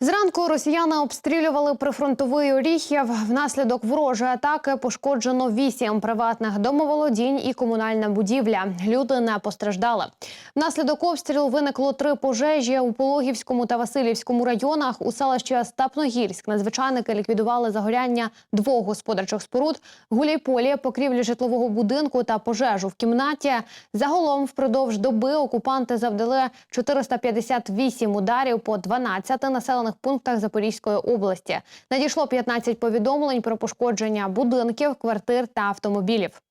Зранку росіяни обстрілювали прифронтовий Оріхів. Внаслідок ворожої атаки пошкоджено вісім приватних домоволодінь і комунальна будівля. Люди не постраждали. Внаслідок обстрілу виникло три пожежі у Пологівському та Васильівському районах. У селищі Стапногірськ надзвичайники ліквідували загоряння двох господарчих споруд, гуляйполі, покрівлі житлового будинку та пожежу в кімнаті. Загалом впродовж доби окупанти завдали 458 ударів по 12 населених пунктах Запорізької області. Надійшло 15 повідомлень про пошкодження будинків, квартир та автомобілів.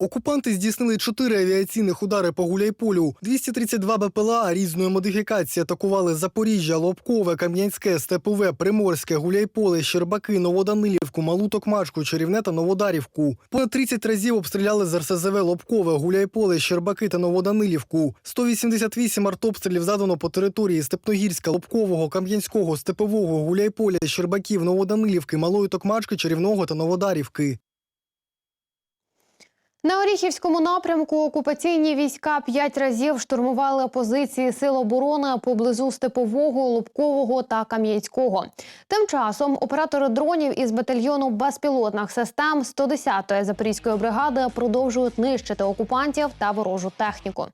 Окупанти здійснили чотири авіаційних удари по Гуляйполю. 232 БПЛА різної модифікації атакували Запоріжжя, Лобкове, Кам'янське, Степове, Приморське, Гуляйполе, Щербаки, Новоданилівку, Малу Токмачку, Чарівне та Новодарівку. Понад 30 разів обстріляли з РСЗВ Лобкове, Гуляйполе, Щербаки та Новоданилівку. 188 артобстрілів задано по території Степногірська, Лобкового, Кам'янського, Степового, Гуляйполя, Щербаків, Новоданилівки, Малої Токмачки, Чарівного та Новодарівки. На Оріхівському напрямку окупаційні війська п'ять разів штурмували позиції сил оборони поблизу Степового, Лубкового та Кам'янського. Тим часом оператори дронів із батальйону безпілотних систем 110-ї Запорізької бригади продовжують нищити окупантів та ворожу техніку.